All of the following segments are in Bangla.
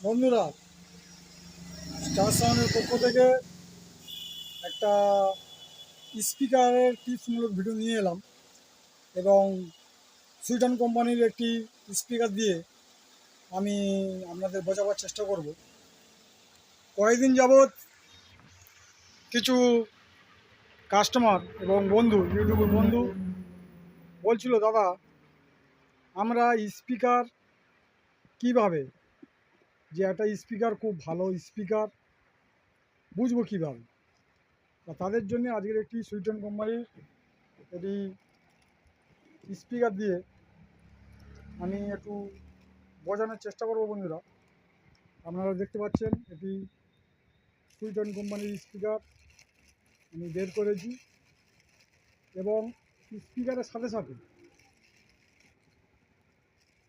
বন্ধুরা, স্টার সাউন্ডের পক্ষ থেকে একটা স্পিকারের টিপসমূলক ভিডিও নিয়ে এলাম এবং সুইটন কোম্পানির একটি স্পিকার দিয়ে আমি আপনাদের বোঝাবার চেষ্টা করব। কয়েকদিন যাবৎ কিছু কাস্টমার এবং বন্ধু ইউটিউবের বন্ধু বলছিল, দাদা, আমরা স্পিকার কীভাবে যে একটা স্পিকার খুব ভালো স্পিকার বুঝব কীভাবে? তাদের জন্য আজকের একটি সুইটন কোম্পানির এটি স্পিকার দিয়ে আমি একটু বোঝানোর চেষ্টা করব বন্ধুরা। আপনারা দেখতে পাচ্ছেন এটি সুইটন কোম্পানির স্পিকার আমি বের করেছি এবং স্পিকারের সাথে সাথে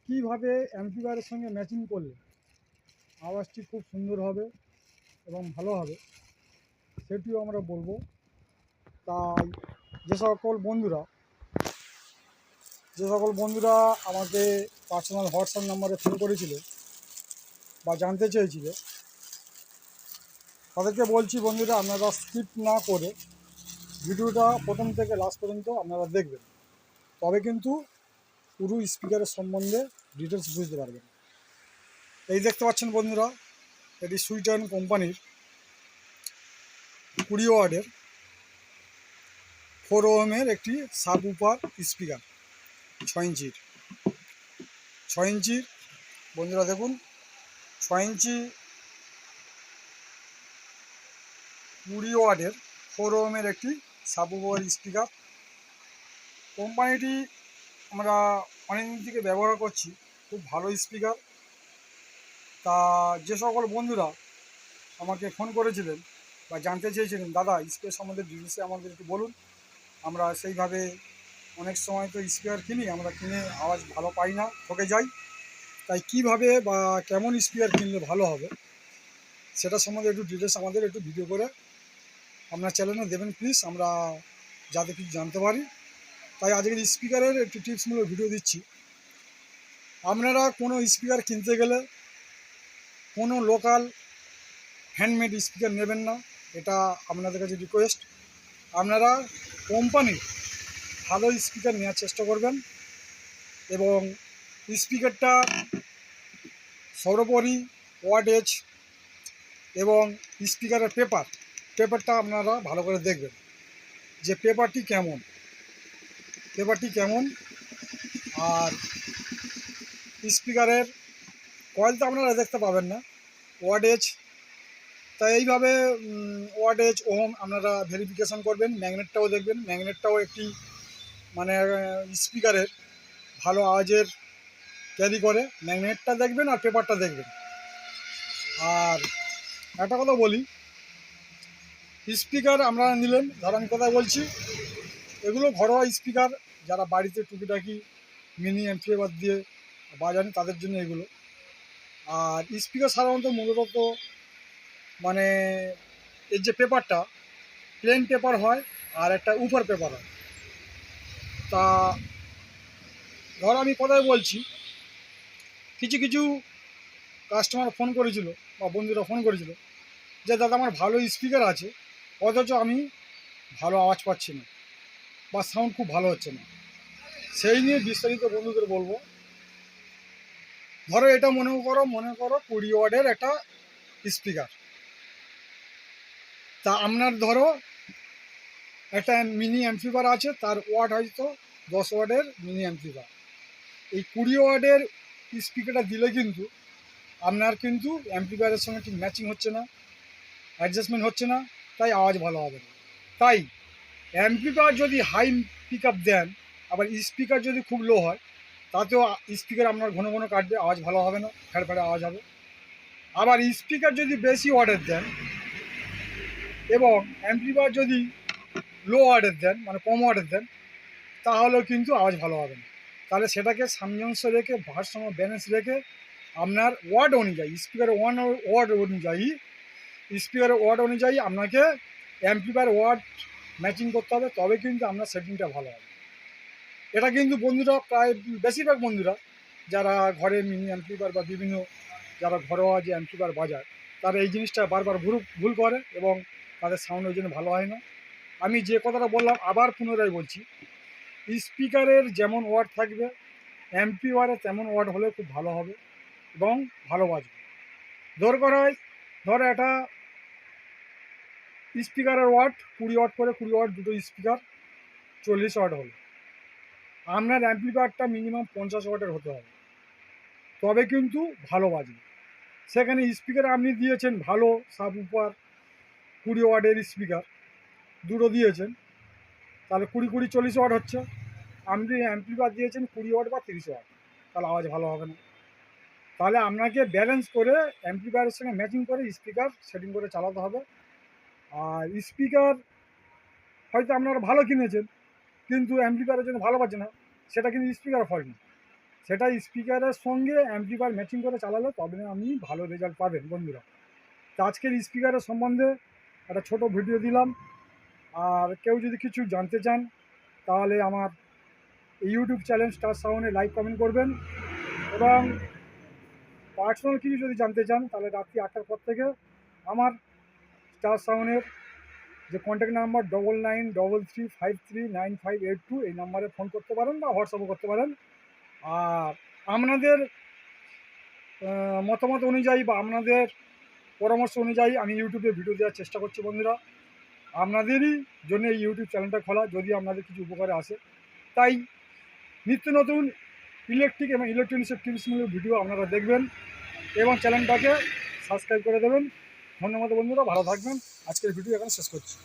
কীভাবে অ্যাম্পিফায়ারের সঙ্গে ম্যাচিং করলে আওয়াজটি খুব সুন্দর হবে এবং ভালো হবে। সেটিও আমরা বলব। তাই যে সকল বন্ধুরা, যে সকল বন্ধুরা আমাকে পার্সোনাল হোয়াটসঅ্যাপ নাম্বারে ফোন করেছিল বা জানতে চেয়েছিল, তাদেরকে বলছি, বন্ধুরা, আপনারা স্কিপ না করে ভিডিওটা প্রথম থেকে লাস্ট পর্যন্ত আপনারা দেখবেন। তবে কিন্তু পুরো স্পিকারের সম্বন্ধে ডিটেলস বুঝতে পারবেন। এই দেখতে পাচ্ছেন বন্ধুরা, এটি সুইটন কোম্পানির কুড়ি ওয়ার্ডের ফোর ওএমের একটি সাব উপার স্পিকার, ছয় ইঞ্চির। ছয় ইঞ্চির, বন্ধুরা দেখুন, ছয় ইঞ্চি কুড়ি ওয়ার্ডের ফোর ওএমের একটি সাব উপার স্পিকার। কোম্পানিটি আমরা অনেকদিন থেকে ব্যবহার করছি, খুব ভালো স্পিকার। তা যে সকল বন্ধুরা আমাকে ফোন করেছিলেন বা জানতে চেয়েছিলেন, দাদা স্পিকার সম্বন্ধে ডিটেলসে আমাদের একটু বলুন। আমরা সেইভাবে অনেক সময় তো স্পিকার কিনি, আমরা কিনে আওয়াজ ভালো পাই না, ঠকে যাই। তাই কীভাবে বা কেমন স্পিকার কিনলে ভালো হবে, সেটা সম্বন্ধে একটু ডিটেলস আমাদের একটু ভিডিও করে আপনার চ্যানেলে দেবেন প্লিজ আমরা যাতে কিছু জানতে পারি। তাই আজকের স্পিকারের একটি টিপসমূলক ভিডিও দিচ্ছি। আপনারা কোনো স্পিকার কিনতে গেলে কোনো লোকাল হ্যান্ডমেড স্পিকার নেবেন না, এটা আপনাদের কাছে রিকোয়েস্ট আপনারা কোম্পানির ভালো স্পিকার নেওয়ার চেষ্টা করবেন এবং স্পিকারটা সর্বোপরি ওয়াটেজ এবং স্পিকারের পেপার পেপারটা আপনারা ভালো করে দেখবেন যে পেপারটি কেমন। পেপারটি কেমন আর স্পিকারের কয়েল তো আপনারা দেখতে পাবেন না। ওয়াটেজ তাই এইভাবে ওয়াটেজ ওহম আপনারা ভেরিফিকেশন করবেন ম্যাগনেটটাও দেখবেন। ম্যাগনেটটাও একটি মানে স্পিকারের ভালো আওয়াজের ক্যারি করে। ম্যাগনেটটা দেখবেন আর পেপারটা দেখবেন। আর একটা কথা বলি স্পিকার আমরা নিলেন, ধর আমি কথা বলছি, এগুলো ঘরোয়া স্পিকার যারা বাড়িতে টুকিটাকি মিনি এমপ্লিফায়ার দিয়ে বাজান, তাদের জন্য এগুলো। আর স্পিকার সাধারণত মূলত মানে এর যে পেপারটা প্লেন পেপার হয় আর একটা উপার পেপার হয়। তা ধর আমি কথায় বলছি, কিছু কিছু কাস্টমার ফোন করেছিল বা বন্ধুরা ফোন করেছিল যে, দাদা, আমার ভালো স্পিকার আছে, অথচ আমি ভালো আওয়াজ পাচ্ছি না বা সাউন্ড খুব ভালো হচ্ছে না। সেই নিয়ে বিস্তারিত বন্ধুদের বলব ধরো এটা মনে করো মনে করো কুড়ি ওয়ার্ডের একটা স্পিকার তা আপনার ধরো একটা মিনি অ্যাম্পলিফায়ার আছে, তার ওয়ার্ড হয়তো দশ ওয়ার্ডের মিনি অ্যাম্পলিফায়ার এই কুড়ি ওয়ার্ডের স্পিকারটা দিলে কিন্তু আপনার কিন্তু অ্যাম্পলিফায়ারের সঙ্গে ঠিক ম্যাচিং হচ্ছে না অ্যাডজাস্টমেন্ট হচ্ছে না, তাই আওয়াজ ভালো হবে না। তাই অ্যাম্পলিফায়ার যদি হাই পিক আপ দেন, আবার স্পিকার যদি খুব লো হয় তাতেও স্পিকার আপনার ঘন ঘন কাটবে, আওয়াজ ভালো হবে না ফেড় ফেড়ে আওয়াজ হবে। আবার স্পিকার যদি বেশি অর্ডার দেন এবং অ্যাম্পলিফায়ার যদি লো অর্ডার দেন মানে কম অর্ডার দেন, তাহলেও কিন্তু আওয়াজ ভালো হবে না। তাহলে সেটাকে সামঞ্জস্য রেখে, ভারসাম্য ব্যালেন্স রেখে আপনার ওয়ার্ড অনুযায়ী স্পিকারের ওয়ান ওয়ার্ড অনুযায়ী স্পিকারের ওয়ার্ড অনুযায়ী আপনাকে অ্যাম্পলিফায়ার ওয়ার্ড ম্যাচিং করতে হবে, তবে কিন্তু আপনার সেটিংটা ভালো হবে। এটা কিন্তু বন্ধুরা প্রায় বেশিরভাগ বন্ধুরা, যারা ঘরে মিনি অ্যাম্পলিফায়ার বা বিভিন্ন যারা ঘরোয়া যে অ্যাম্পিবার বাজায়, তারা এই জিনিসটা বারবার ভুল ভুল করে এবং তাদের সাউন্ড ওই জন্য ভালো হয় না। আমি যে কথাটা বললাম, আবার পুনরায় বলছি স্পিকারের যেমন ওয়ার্ড থাকবে এমপি অ্যাম্পিওয়ারে তেমন ওয়ার্ড হলে খুব ভালো হবে এবং ভালো বাজবে। দরকার হয়, ধর একটা স্পিকারের ওয়াট কুড়ি ওয়াট করে কুড়ি ওয়াট দুটো স্পিকার চল্লিশ ওয়াট হলো। আপনার অ্যাম্পলিফায়ারটা মিনিমাম পঞ্চাশ ওয়াটের হতে হবে। তবে কিন্তু ভালো বাজবে সেখানে স্পিকার আপনি দিয়েছেন ভালো সাব উপার কুড়ি ওয়াটের স্পিকার দুটো দিয়েছেন। তাহলে কুড়ি কুড়ি, চল্লিশ ওয়াট হচ্ছে। আপনি অ্যাম্পলিফায়ার দিয়েছেন কুড়ি ওয়াট বা তিরিশ ওয়াট, তাহলে আওয়াজ ভালো হবে না। তাহলে আপনাকে ব্যালেন্স করে অ্যাম্পলিফায়ারের সঙ্গে ম্যাচিং করে স্পিকার সেটিং করে চালাতে হবে। আর স্পিকার হয়তো আপনারা ভালো কিনেছেন কিন্তু অ্যাম্পলিফায়ারের জন্য ভালো পাচ্ছে না। সেটা কিন্তু স্পিকার ফল্ট না। সেটা স্পিকারের সঙ্গে অ্যাম্পলিফায়ার ম্যাচিং করে চালালে তবে আপনি ভালো রেজাল্ট পাবেন বন্ধুরা। তো আজকের স্পিকারের সম্বন্ধে একটা ছোট ভিডিও দিলাম। আর কেউ যদি কিছু জানতে চান, তাহলে আমার ইউটিউব চ্যানেল স্টার সাউন্ডে লাইক কমেন্ট করবেন। এবং পার্সোনাল কিছু যদি জানতে চান, তাহলে রাত্রি আটটার পর থেকে আমার স্টার সাউন্ডের যে contact number double nine double three five three nine five eight two এই নাম্বারে ফোন করতে পারেন বা হোয়াটসঅ্যাপও করতে পারেন। আর আপনাদের মতামত অনুযায়ী বা আপনাদের পরামর্শ অনুযায়ী আমি ইউটিউবে ভিডিও দেওয়ার চেষ্টা করছি বন্ধুরা। আপনাদেরই জন্য এই ইউটিউব চ্যানেলটা খোলা, যদি আপনাদের কিছু উপকারে আসে। তাই নিত্য নতুন ইলেকট্রিক এবং ইলেকট্রনিক্সের টিপসমূলক ভিডিও আপনারা দেখবেন এবং চ্যানেলটাকে সাবস্ক্রাইব করে দেবেন। ধন্যবাদ বন্ধুরা ভালো থাকবেন। আজকের ভিডিও এখানে শেষ করছি।